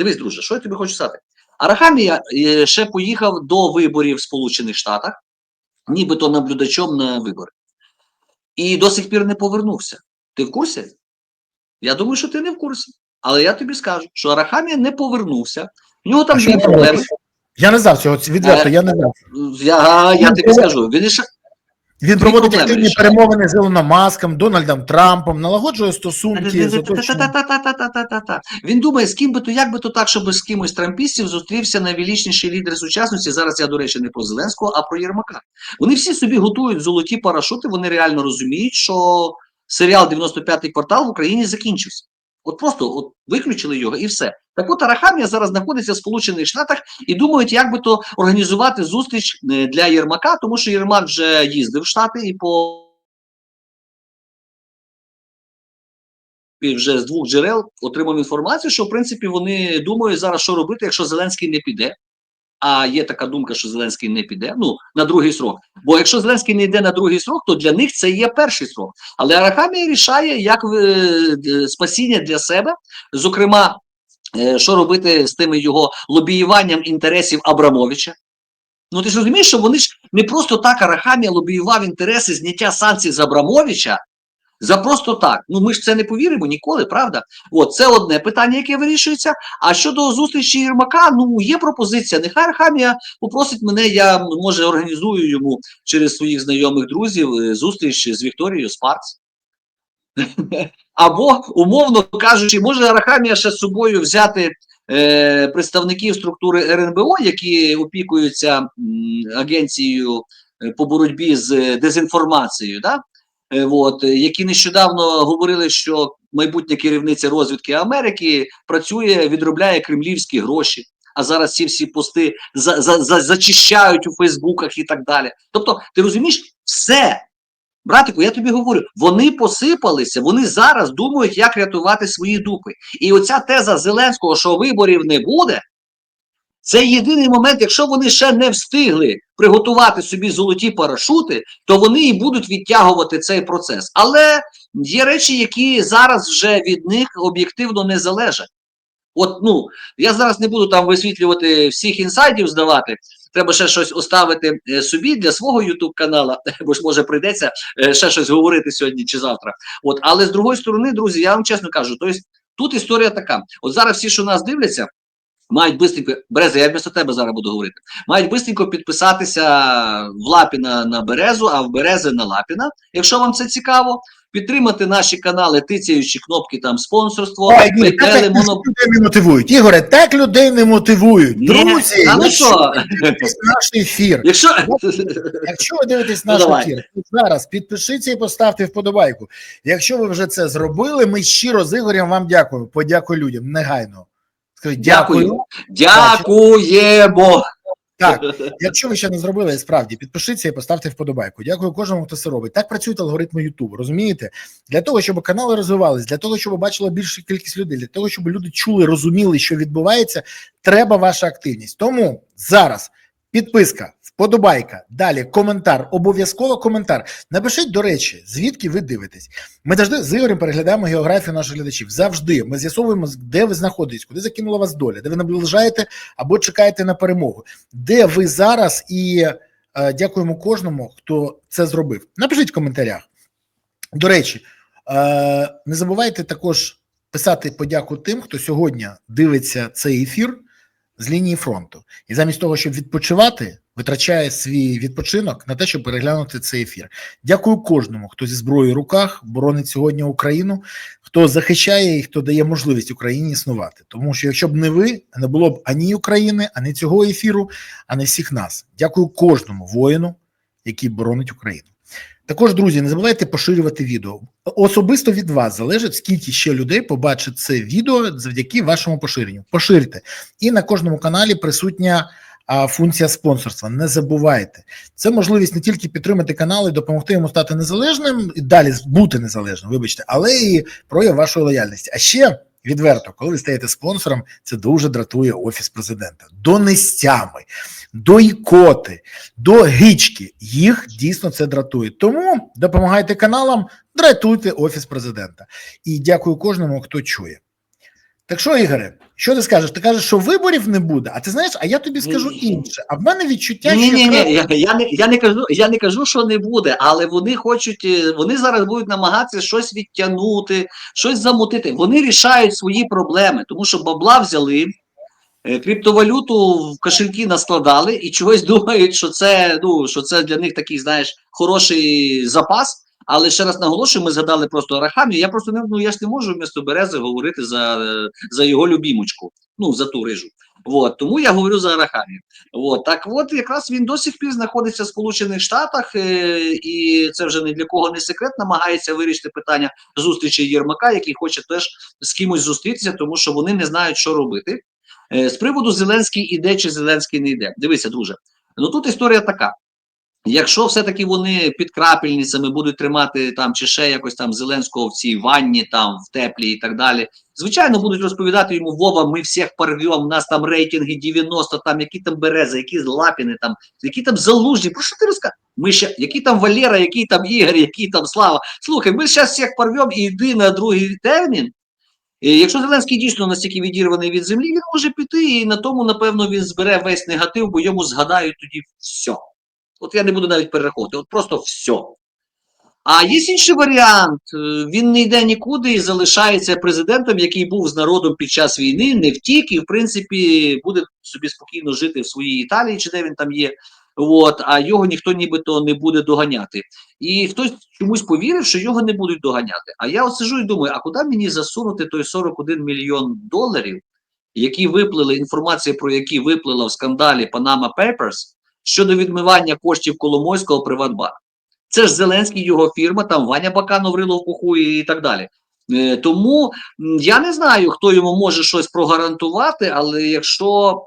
Дивись, друже, що я тобі хочу сказати? Арахамія е, ще поїхав до виборів в Сполучених Штатах, нібито наблюдачом на вибори. І до сих пір не повернувся. Ти в курсі? Я думаю, що ти не в курсі. Але я тобі скажу, що Арахамія не повернувся. В нього там є проблеми. Я не знав цього відверто. Е, Я не знав. Я, я тобі скажу. Він ще Він проводить активні перемовини з Ілоном Маском, Дональдом Трампом, налагоджує стосунки з. Та-та-та-та-та-та-та-та. Він думає, з ким би то, як би то так, щоб з кимось трампістів зустрівся найвеличніший лідер сучасності. Зараз я, до речі, не про Зеленського, а про Єрмака. Вони всі собі готують золоті парашути, вони реально розуміють, що серіал «95-й квартал в Україні закінчився. От просто от виключили його і все. Так от Арахамія зараз знаходиться в Сполучених Штатах і думають, як би то організувати зустріч е, для Єрмака, тому що Єрмак вже їздив в Штати і по вже з двох джерел отримав інформацію, що в принципі вони думають зараз, що робити, якщо Зеленський не піде. А є така думка, що Зеленський не піде. Ну на другий срок. Бо якщо Зеленський не йде на другий срок, то для них це є перший срок. Але Арахамія рішає, як е, е, спасіння для себе, зокрема, е, що робити з тими його лобіюванням інтересів Абрамовича. Ну ти ж розумієш, що вони ж не просто так Арахамія лобіював інтереси зняття санкцій з Абрамовича. За просто так. Ну ми ж це не повіримо ніколи, правда? От це одне питання, яке вирішується. А щодо зустрічі Єрмака, ну є пропозиція. Нехай Архамія попросить мене, я може організую йому через своїх знайомих друзів е, зустріч з Вікторією Спарц. Або, умовно кажучи, може Арахамія ще з собою взяти е, представників структури РНБО, які опікуються м, агенцією е, по боротьбі з дезінформацією. Да? Е, от, які нещодавно говорили, що майбутня керівниця розвідки Америки працює, відробляє кремлівські гроші. А зараз ці всі пости за, за, за, зачищають у Фейсбуках і так далі. Тобто, ти розумієш, все, братику, я тобі говорю, вони посипалися, вони зараз думають, як рятувати свої дупи. І оця теза Зеленського, що виборів не буде, це єдиний момент, якщо вони ще не встигли приготувати собі золоті парашути, то вони і будуть відтягувати цей процес. Але є речі, які зараз вже від них об'єктивно не залежать. От, ну, я зараз не буду там висвітлювати всіх інсайдів здавати. Треба ще щось оставити е, собі для свого канала, бо ж може прийдеться е, ще щось говорити сьогодні чи завтра. От, але з другої сторони, друзі, я вам чесно кажу, тобто тут історія така: от зараз всі, що нас дивляться, мають бистренько, Береза, я вмісто тебе зараз буду говорити. Мають бистренько підписатися в Лапіна на Березу, а в Берези на Лапіна, якщо вам це цікаво. Підтримати наші канали, тицяючи кнопки там спонсорство, Ой, ні, Петели, так моно... людей не мотивують. Ігоре, так людей не мотивують. Ні, Друзі, а ну що? наш ефір, Якщо якщо ви дивитесь Ну, наш давай. ефір, то зараз підпишіться і поставте вподобайку. Якщо ви вже це зробили, ми щиро з Ігорем вам дякуємо. Подякуй людям негайно. Дякую. Дякую. дякуємо. Так, якщо ви ще не зробили, справді підпишіться і поставте вподобайку. Дякую кожному, хто це робить. Так працюють алгоритми YouTube, Розумієте? Для того, щоб канали розвивались, для того, щоб бачила більшу кількість людей, для того, щоб люди чули, розуміли, що відбувається, треба ваша активність. Тому зараз підписка, вподобайка, далі коментар, обов'язково коментар. Напишіть, до речі, звідки ви дивитесь. Ми завжди з Ігорем переглядаємо географію наших глядачів. Завжди ми з'ясовуємо, де ви знаходитесь, куди закинула вас доля, де ви наближаєте або чекаєте на перемогу, де ви зараз і е, дякуємо кожному, хто це зробив. Напишіть в коментарях. До речі, е, не забувайте також писати подяку тим, хто сьогодні дивиться цей ефір з лінії фронту, і замість того, щоб відпочивати, витрачає свій відпочинок на те, щоб переглянути цей ефір. Дякую кожному, хто зі зброєю в руках боронить сьогодні Україну, хто захищає і хто дає можливість Україні існувати. Тому що якщо б не ви, не було б ані України, ані цього ефіру, ані всіх нас. Дякую кожному воїну, який боронить Україну. Також, друзі, не забувайте поширювати відео. Особисто від вас залежить, скільки ще людей побачить це відео завдяки вашому поширенню. Поширте. І на кожному каналі присутня а, функція спонсорства. Не забувайте. Це можливість не тільки підтримати канал і допомогти йому стати незалежним і далі бути незалежним, вибачте, але і прояв вашої лояльності. А ще відверто, коли ви стаєте спонсором, це дуже дратує офіс президента. До нестями, до ікоти, до гички. Їх дійсно це дратує. Тому допомагайте каналам, дратуйте офіс президента. І дякую кожному, хто чує. Так що, Ігоре, що ти скажеш? Ти кажеш, що виборів не буде, а ти знаєш, а я тобі скажу інше. А в мене відчуття, Ні, що ні, ні, я, я не я не кажу, я не кажу, що не буде, але вони хочуть, е, вони зараз будуть намагатися щось відтягнути, щось замутити. Вони рішають свої проблеми, тому що бабла взяли, е, криптовалюту в кошельки наскладали і чогось думають, що це ну що це для них такий, знаєш, хороший запас. Але ще раз наголошую, ми згадали просто Арахамію. Я просто не ну я ж не можу вмісто Берези говорити за, за його любімочку, ну за ту рижу. От, тому я говорю за Арахамію. От, так от якраз він до сих пір знаходиться в Сполучених Штатах, е, і це вже ні для кого не секрет, намагається вирішити питання зустрічі Єрмака, який хоче теж з кимось зустрітися, тому що вони не знають, що робити. Е, з приводу Зеленський іде чи Зеленський не йде. Дивися, друже. Ну тут історія така. Якщо все-таки вони під крапельницями будуть тримати там чи ще якось там Зеленського в цій ванні, там в теплі і так далі, звичайно, будуть розповідати йому Вова, ми всіх порвемо, у нас там рейтинги 90, там які там берези, які лапіни, там які там залужні. Про що ти розказуєш? Ми ще які там Валера, який там Ігор, який там Слава. Слухай, ми зараз всіх порвемо і йди на другий термін. І якщо Зеленський дійсно настільки відірваний від землі, він може піти, і на тому, напевно, він збере весь негатив, бо йому згадають тоді все. От я не буду навіть перераховувати, от просто все. А є інший варіант. Е, Він не йде нікуди і залишається президентом, який був з народом під час війни, не втік, і в принципі буде собі спокійно жити в своїй Італії, чи де він там є. От, а його ніхто нібито не буде доганяти. І хтось чомусь повірив, що його не будуть доганяти. А я от сижу і думаю, а куди мені засунути той 41 мільйон доларів, які виплили, інформація про які виплила в скандалі Panama Papers щодо відмивання коштів Коломойського Приватбанк. Це ж Зеленський, його фірма, там Ваня Баканов рило в пуху і так далі. Е, тому я не знаю, хто йому може щось прогарантувати, але якщо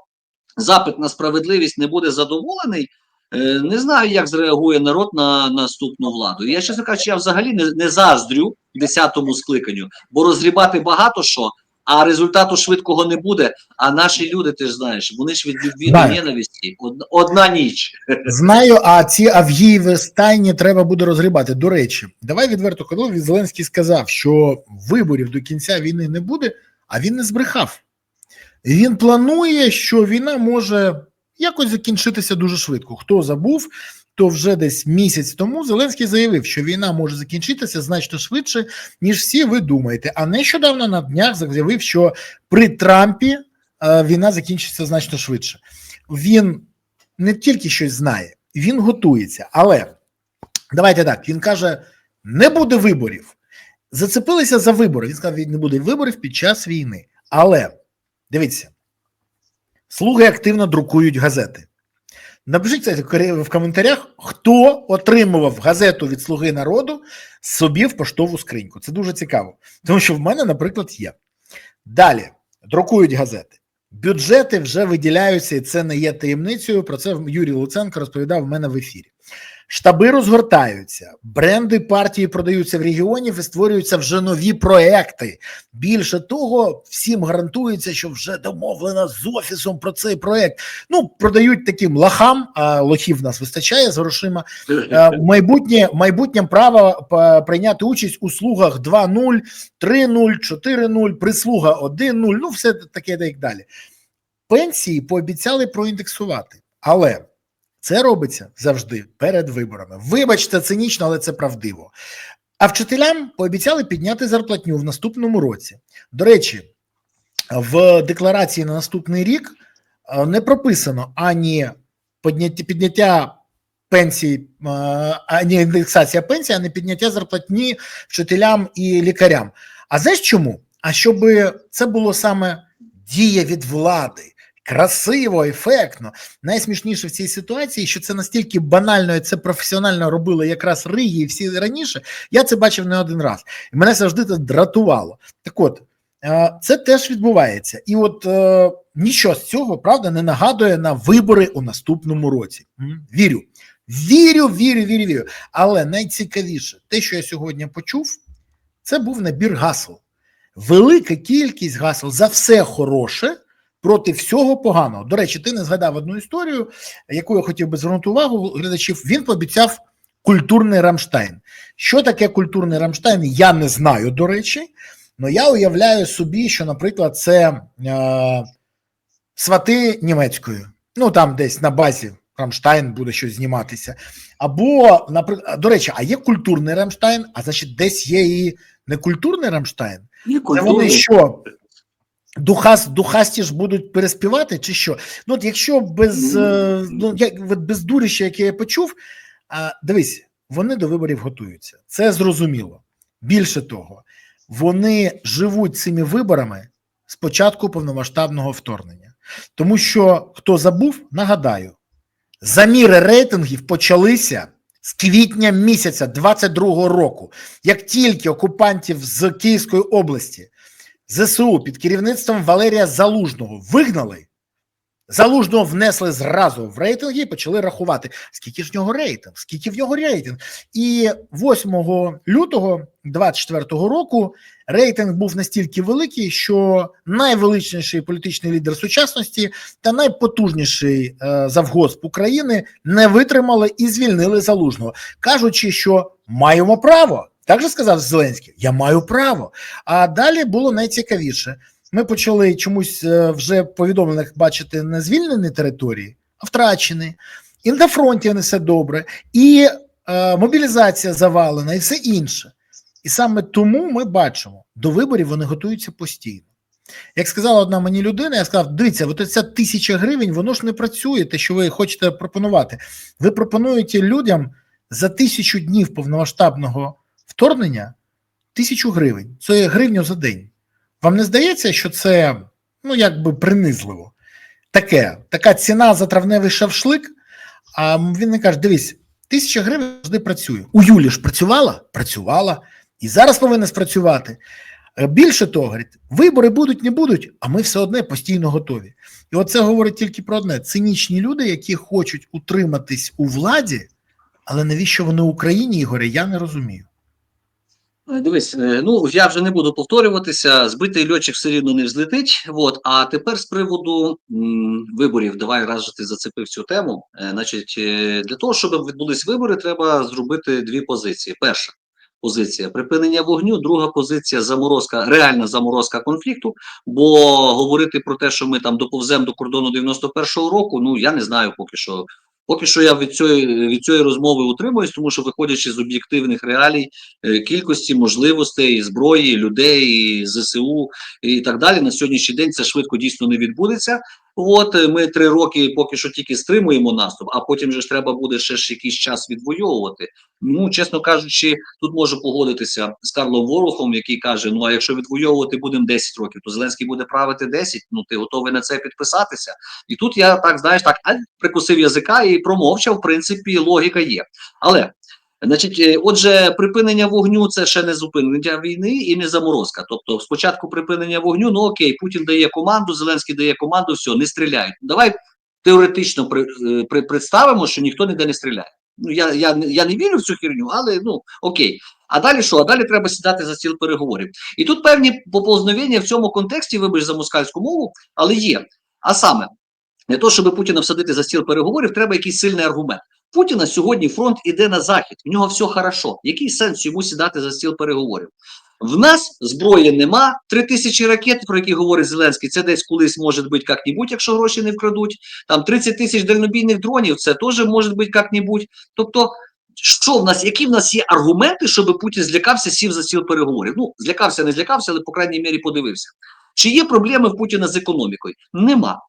запит на справедливість не буде задоволений, е, не знаю, як зреагує народ на наступну владу. Я чесно кажучи, я взагалі не, не заздрю 10-му скликанню, бо розгрібати багато що, а результату швидкого не буде. А наші люди, ти ж знаєш, вони ж від любві до ненависті. Одна, одна ніч. Знаю, а ці Авгіїві стайні треба буде розгрібати. До речі, давай відверто коли Зеленський сказав, що виборів до кінця війни не буде, а він не збрехав. Він планує, що війна може якось закінчитися дуже швидко. Хто забув, то вже десь місяць тому Зеленський заявив, що війна може закінчитися значно швидше, ніж всі ви думаєте. А нещодавно на днях заявив, що при Трампі е, війна закінчиться значно швидше. Він не тільки щось знає, він готується. Але давайте так: він каже: не буде виборів. Зацепилися за вибори. Він сказав, не буде виборів під час війни. Але дивіться, слуги активно друкують газети. Напишіть в коментарях, хто отримував газету від Слуги народу собі в поштову скриньку. Це дуже цікаво, тому що в мене, наприклад, є. Далі друкують газети. Бюджети вже виділяються, і це не є таємницею. Про це Юрій Луценко розповідав в мене в ефірі. Штаби розгортаються, бренди партії продаються в регіонів і створюються вже нові проекти. Більше того, всім гарантується, що вже домовлено з офісом про цей проект. Ну, продають таким лохам, а лохів нас вистачає з грошима. Е, Майбутнє майбутнє право е, прийняти участь у слугах 2.0, 3.0, 4.0, прислуга 1.0, ну все таке так далі. Пенсії пообіцяли проіндексувати, але це робиться завжди перед виборами. Вибачте, цинічно, але це правдиво. А вчителям пообіцяли підняти зарплатню в наступному році. До речі, в декларації на наступний рік е, не прописано ані підняття, пенсій, е, ані індексація пенсії, ані підняття зарплатні вчителям і лікарям. А знаєш чому? А щоб це було саме дія від влади. Красиво, ефектно. Найсмішніше в цій ситуації, що це настільки банально, і це професіонально робили якраз Риги і всі раніше. Я це бачив не один раз. І мене завжди це дратувало. Так от, е, це теж відбувається. І от е, нічого з цього, правда, не нагадує на вибори у наступному році. Вірю. Вірю, вірю, вірю, вірю. Але найцікавіше, те, що я сьогодні почув, це був набір гасел. Велика кількість гасел за все хороше проти всього поганого. До речі, ти не згадав одну історію, яку я хотів би звернути увагу глядачів. Він пообіцяв культурний Рамштайн. Що таке культурний Рамштайн? Я не знаю, до речі. Ну я уявляю собі, що, наприклад, це е, свати німецькою. Ну там десь на базі Рамштайн буде щось зніматися. Або, наприклад, до речі, а є культурний Рамштайн, а значить, десь є і некультурний Рамштайн. Це вони що? Духас, духасті ж будуть переспівати, чи що? Ну, от якщо без, е, ну, як, без дурища, яке я почув, а, дивись, вони до виборів готуються. Це зрозуміло. Більше того, вони живуть цими виборами з початку повномасштабного вторгнення. Тому що хто забув, нагадаю, заміри рейтингів почалися з квітня місяця 22-го року. Як тільки окупантів з Київської області ЗСУ під керівництвом Валерія Залужного вигнали, Залужного внесли зразу в рейтинги і почали рахувати, скільки ж в нього рейтинг, скільки в нього рейтинг. І 8 лютого 24 року рейтинг був настільки великий, що найвеличніший політичний лідер сучасності та найпотужніший е, завгосп України не витримали і звільнили залужного, кажучи, що маємо право. Так же сказав Зеленський: Я маю право. А далі було найцікавіше. Ми почали чомусь е, вже повідомлених бачити не звільнені території, а втрачені. І на фронті не все добре, і е, мобілізація завалена, і все інше. І саме тому ми бачимо, до виборів вони готуються постійно. Як сказала одна мені людина, я сказав: дивіться, от ця тисяча гривень, воно ж не працює, те, що ви хочете пропонувати. Ви пропонуєте людям за тисячу днів повномасштабного вторгнення тисячу гривень. Це гривню за день. Вам не здається, що це ну якби принизливо? Таке, така ціна за травневий шавшлик. А він не каже: дивись, тисяча гривень завжди працює. У Юлі ж працювала? Працювала. І зараз повинна спрацювати. Е, Більше того, говорить, вибори будуть, не будуть, а ми все одне постійно готові. І оце говорить тільки про одне: цинічні люди, які хочуть утриматись у владі, але навіщо вони Україні, Ігоре, я не розумію. Е, Дивись, е, ну я вже не буду повторюватися. Збитий льотчик все рівно не взлетить. От а тепер з приводу м, виборів, давай раз же ти зацепив цю тему. Е, значить, для того, щоб відбулись вибори, треба зробити дві позиції. Перша позиція припинення вогню, друга позиція заморозка, реальна заморозка конфлікту. Бо говорити про те, що ми там доповземо до кордону 91-го року, ну я не знаю поки що. Поки що я від цієї від цієї розмови утримуюсь, тому що виходячи з об'єктивних реалій е, кількості можливостей, зброї, людей, ЗСУ і так далі, на сьогоднішній день це швидко дійсно не відбудеться. От е, ми три роки поки що тільки стримуємо наступ, а потім же ж треба буде ще ж якийсь час відвоювати. Ну, чесно кажучи, тут можу погодитися з Карлом Ворохом, який каже: ну а якщо відвоювати будемо 10 років, то Зеленський буде правити 10, Ну ти готовий на це підписатися? І тут я так знаєш, так прикусив язика і промовчав. В принципі, логіка є. Але Значить, е, отже, припинення вогню це ще не зупинення війни і не заморозка. Тобто, спочатку припинення вогню, ну окей, Путін дає команду, Зеленський дає команду, все, не стріляють. Давай теоретично при, е, при, представимо, що ніхто ніде не стріляє. Ну я, я, я не вірю в цю херню, але ну окей. А далі що? А далі треба сідати за стіл переговорів. І тут певні поповзновення в цьому контексті, вибач за москальську мову, але є. А саме, для того, щоб Путіна всадити за стіл переговорів, треба якийсь сильний аргумент. Путіна сьогодні фронт іде на захід, в нього все хорошо. Який сенс йому сідати за стіл переговорів? В нас зброї нема. Три тисячі ракет, про які говорить Зеленський, це десь колись може бути як-небудь, якщо гроші не вкрадуть. Там 30 тисяч дальнобійних дронів, це теж може бути як-небудь. Тобто, що в нас, які в нас є аргументи, щоб Путін злякався, сів за стіл переговорів? Ну, злякався, не злякався, але по крайній мірі подивився. Чи є проблеми в Путіна з економікою? Нема.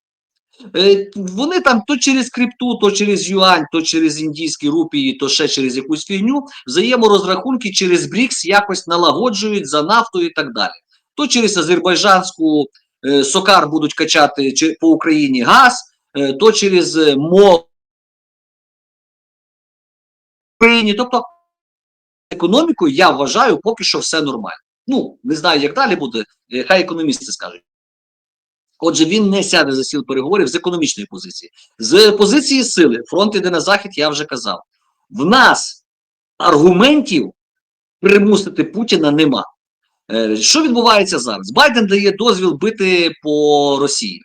Е, Вони там то через крипту, то через юань, то через індійські рупії, то ще через якусь фігню, взаєморозрахунки через БРІКС якось налагоджують за нафтою і так далі. То через азербайджанську е, сокар будуть качати по Україні газ, е, то через е, МО Україні. Тобто економікою я вважаю, поки що все нормально. Ну, не знаю, як далі буде, е, хай економісти скажуть. Отже, він не сяде за стіл переговорів з економічної позиції. З позиції сили, фронт іде на захід, я вже казав. В нас аргументів примусити Путіна нема. Е, Що відбувається зараз? Байден дає дозвіл бити по Росії.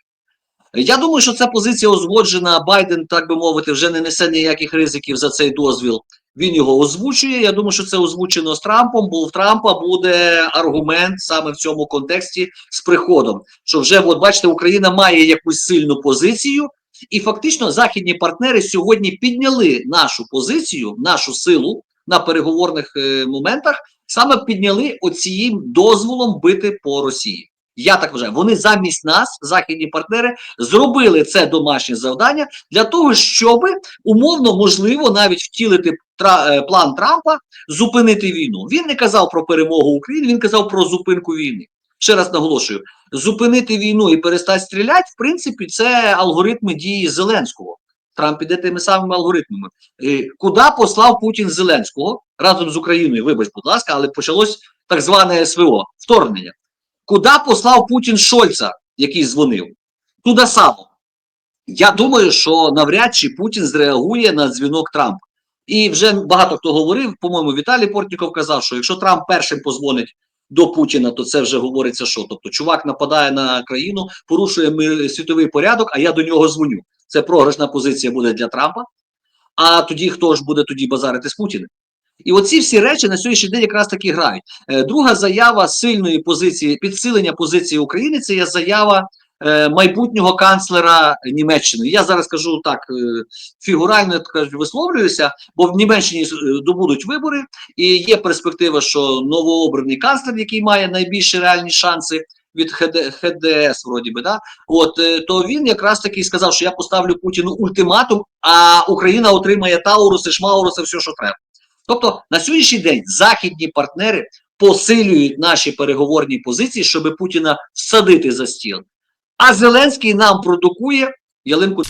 Я думаю, що ця позиція узгоджена. Байден, так би мовити, вже не несе ніяких ризиків за цей дозвіл. Він його озвучує. Я думаю, що це озвучено з Трампом, бо в Трампа буде аргумент саме в цьому контексті з приходом. Що вже, от бачите, Україна має якусь сильну позицію, і фактично західні партнери сьогодні підняли нашу позицію, нашу силу на переговорних е, моментах, саме підняли оцією дозволом бити по Росії. Я так вважаю, вони замість нас, західні партнери, зробили це домашнє завдання для того, щоб умовно можливо навіть втілити е, план Трампа зупинити війну. Він не казав про перемогу України, він казав про зупинку війни. Ще раз наголошую: зупинити війну і перестати стріляти, в принципі, це алгоритми дії Зеленського. Трамп іде тими самими алгоритмами. Куди послав Путін Зеленського разом з Україною? Вибач, будь ласка, але почалось так зване СВО вторгнення. Куди послав Путін Шольца, який дзвонив? Туди само. Я думаю, що навряд чи Путін зреагує на дзвінок Трампа. І вже багато хто говорив, по-моєму, Віталій Портніков казав, що якщо Трамп першим позвонить до Путіна, то це вже говориться, що тобто чувак нападає на країну, порушує світовий порядок, а я до нього дзвоню. Це програшна позиція буде для Трампа. А тоді хто ж буде тоді базарити з Путіним? І оці всі речі на сьогоднішній день якраз таки грають. Е, Друга заява сильної позиції, підсилення позиції України це є заява е, майбутнього канцлера Німеччини. Я зараз кажу так е, фігурально так кажуть, висловлююся, бо в Німеччині добудуть вибори, і є перспектива, що новообраний канцлер, який має найбільші реальні шанси. Від ХД, ХДС, вроді би, да? От то він якраз таки сказав, що я поставлю Путіну ультиматум, а Україна отримає Тауруси, Шмауруси, все, що треба. Тобто на сьогоднішній день західні партнери посилюють наші переговорні позиції, щоб Путіна всадити за стіл. А Зеленський нам продукує ялинку.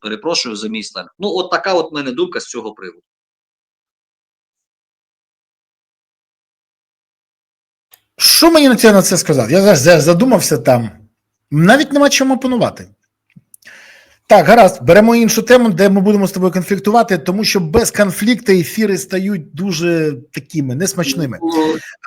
Перепрошую за мій сленг. Ну, от така от мене думка з цього приводу. Що мені на це на це сказати? Я зараз задумався там. Навіть нема чому опанувати. Так, гаразд, беремо іншу тему, де ми будемо з тобою конфліктувати, тому що без конфлікту ефіри стають дуже такими несмачними.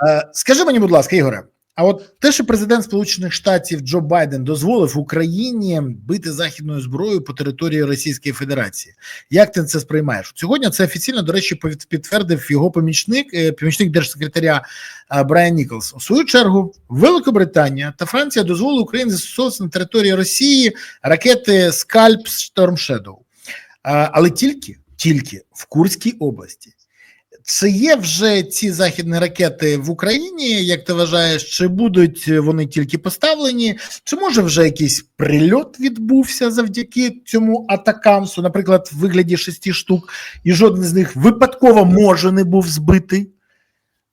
Е, Скажи мені, будь ласка, Ігоре, а от те, що президент Сполучених Штатів Джо Байден дозволив Україні бити західною зброєю по території Російської Федерації, як ти це сприймаєш? Сьогодні це офіційно, до речі, підтвердив його помічник, е, помічник держсекретаря е, Брайан Ніколс. У свою чергу, Великобританія та Франція дозволили Україні застосовувати на території Росії ракети Скальп Shadow. Але тільки, тільки в Курській області. Це є вже ці західні ракети в Україні, як ти вважаєш, чи будуть вони тільки поставлені, чи може вже якийсь прильот відбувся завдяки цьому атакамсу, наприклад, в вигляді шести штук, і жоден з них випадково може не був збитий.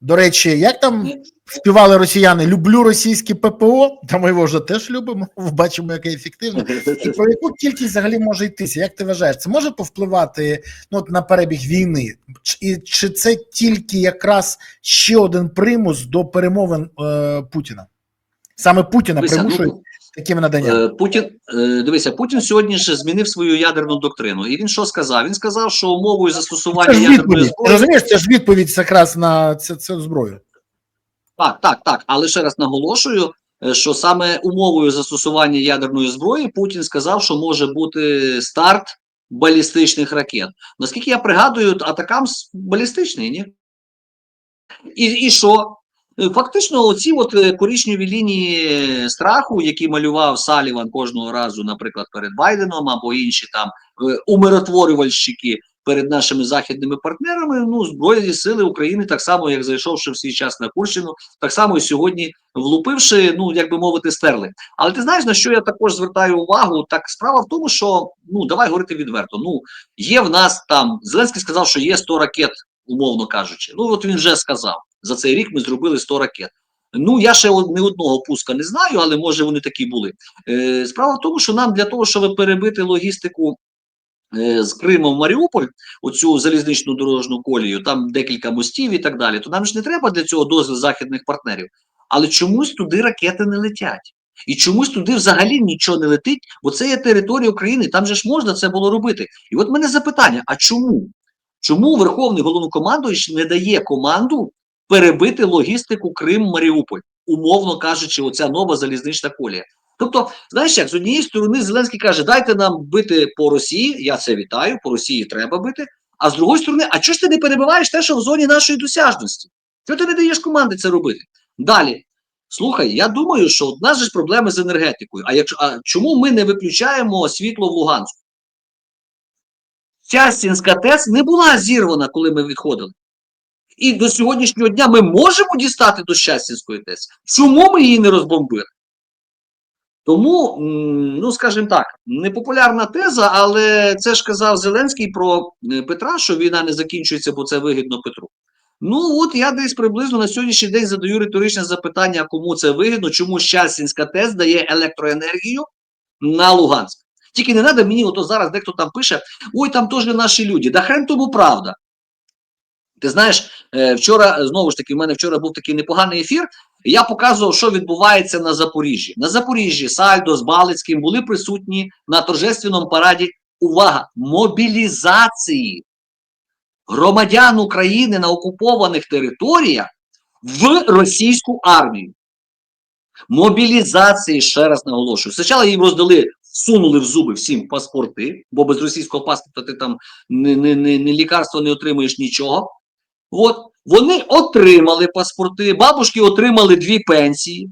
До речі, як там співали росіяни Люблю російське ППО, та ми його вже теж любимо, бачимо, яке ефективне. І про яку кількість взагалі може йтися? Як ти вважаєш, це може повпливати ну, от на перебіг війни? І чи це тільки якраз ще один примус до перемовин е, Путіна? Саме Путіна Дивися, примушують ну, такими наданнями. Е, Путін е, дивися, Путін сьогодні ж змінив свою ядерну доктрину. І він що сказав? Він сказав, що умовою застосування ядерної зброї Розумієш, це ж відповідь якраз на цю, цю зброю. Так, так, так. Але ще раз наголошую, е, що саме умовою застосування ядерної зброї Путін сказав, що може бути старт балістичних ракет. Наскільки я пригадую, атакам балістичний, ні? І, і що? Е, Фактично, оці от е, коричневі лінії страху, які малював Саліван кожного разу, наприклад, перед Байденом або інші там умиротворювальщики перед нашими західними партнерами, ну, Збройні сили України, так само, як зайшовши в свій час на Курщину, так само і сьогодні влупивши, ну, як би мовити, стерли. Але ти знаєш, на що я також звертаю увагу? Так справа в тому, що, ну, давай говорити відверто, ну, є в нас там, Зеленський сказав, що є 100 ракет, умовно кажучи. Ну, от він вже сказав, за цей рік ми зробили 100 ракет. Ну, я ще не одного пуска не знаю, але може вони такі були. Е, справа в тому, що нам для того, щоб перебити логістику з Криму в Маріуполь, оцю залізничну дорожну колію, там декілька мостів і так далі, то нам ж не треба для цього дозвіл західних партнерів. Але чомусь туди ракети не летять. І чомусь туди взагалі нічого не летить, бо це є територія України, там же ж можна це було робити. І от мене запитання: а чому? Чому Верховний головнокомандуючий не дає команду перебити логістику Крим-Маріуполь, умовно кажучи, оця нова залізнична колія? Тобто, знаєш як, з однієї сторони Зеленський каже, дайте нам бити по Росії, я це вітаю, по Росії треба бити, А з другої сторони, а чого ж ти не перебиваєш те, що в зоні нашої досяжності? Чого ти не даєш команди це робити? Далі. Слухай, я думаю, що у нас же ж проблеми з енергетикою. А якщо а чому ми не виключаємо світло в Луганську? Частінська ТЕС не була зірвана, коли ми відходили. І до сьогоднішнього дня ми можемо дістати до Щастінської ТЕС. Чому ми її не розбомбили? Тому, ну скажімо так, непопулярна теза, але це ж казав Зеленський про е, Петра, що війна не закінчується, бо це вигідно Петру. Ну, от я десь приблизно на сьогоднішній день задаю риторичне запитання, кому це вигідно, чому Щастінська ТЕС дає електроенергію на Луганськ. Тільки не треба мені, ото зараз дехто там пише: ой, там теж наші люди. Да хрен тому правда. Ти знаєш, е, вчора знову ж таки, в мене вчора був такий непоганий ефір. Я показував, що відбувається на Запоріжжі. На Запоріжжі Сальдо з Балицьким були присутні на торжественному параді. Увага! Мобілізації громадян України на окупованих територіях в російську армію. Мобілізації, ще раз наголошую. Спочатку їм роздали, всунули в зуби всім паспорти, бо без російського паспорта ти там не, не, не, не лікарства не отримуєш нічого. От вони отримали паспорти, бабушки отримали дві пенсії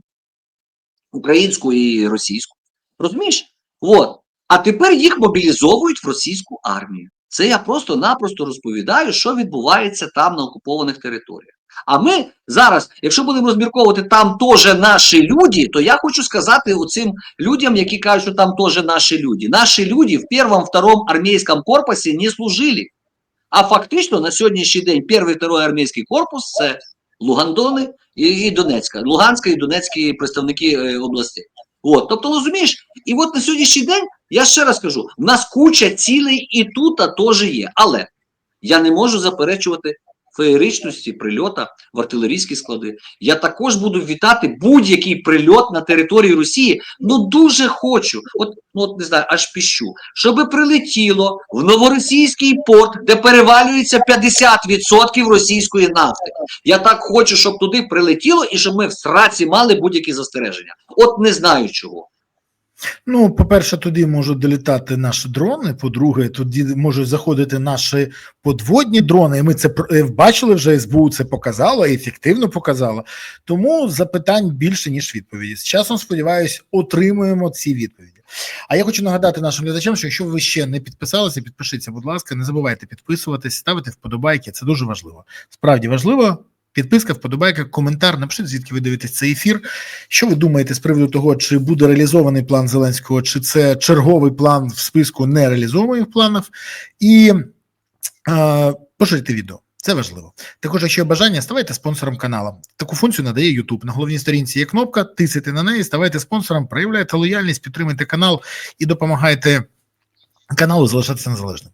українську і російську. Розумієш? От. А тепер їх мобілізовують в російську армію. Це я просто-напросто розповідаю, що відбувається там на окупованих територіях. А ми зараз, якщо будемо розмірковувати там теж наші люди, то я хочу сказати оцим людям, які кажуть, що там теж наші люди. Наші люди в першому, втором армійському корпусі не служили. А фактично на сьогоднішній день перший, другий армійський корпус це Лугандони і, і Донецька, Луганська і Донецькі представники е, областей. От, тобто, розумієш, і от на сьогоднішній день я ще раз кажу: в нас куча цілей і тут теж є. Але я не можу заперечувати феєричності прильота в артилерійські склади. Я також буду вітати будь-який прильот на території Росії. Ну дуже хочу, от, ну, от не знаю, аж піщу, щоб прилетіло в новоросійський порт, де перевалюється 50% російської нафти. Я так хочу, щоб туди прилетіло і щоб ми в сраці мали будь-які застереження. От не знаю чого. Ну, по-перше, туди можуть долітати наші дрони. По-друге, туди можуть заходити наші подводні дрони. І ми це е, бачили вже СБУ це показало ефективно показало. Тому запитань більше ніж відповіді. З часом сподіваюсь, отримуємо ці відповіді. А я хочу нагадати нашим глядачам, що якщо ви ще не підписалися, підпишіться, будь ласка, не забувайте підписуватись, ставити вподобайки. Це дуже важливо. Справді важливо. Підписка, вподобайка, коментар. Напишіть, звідки ви дивитесь цей ефір. Що ви думаєте з приводу того, чи буде реалізований план Зеленського, чи це черговий план в списку нереалізованих планів? І е, поширюйте відео. Це важливо. Також, якщо бажання, ставайте спонсором каналу. Таку функцію надає YouTube. На головній сторінці є кнопка, тисяйте на неї, ставайте спонсором, проявляйте лояльність, підтримуйте канал і допомагайте каналу залишатися незалежним.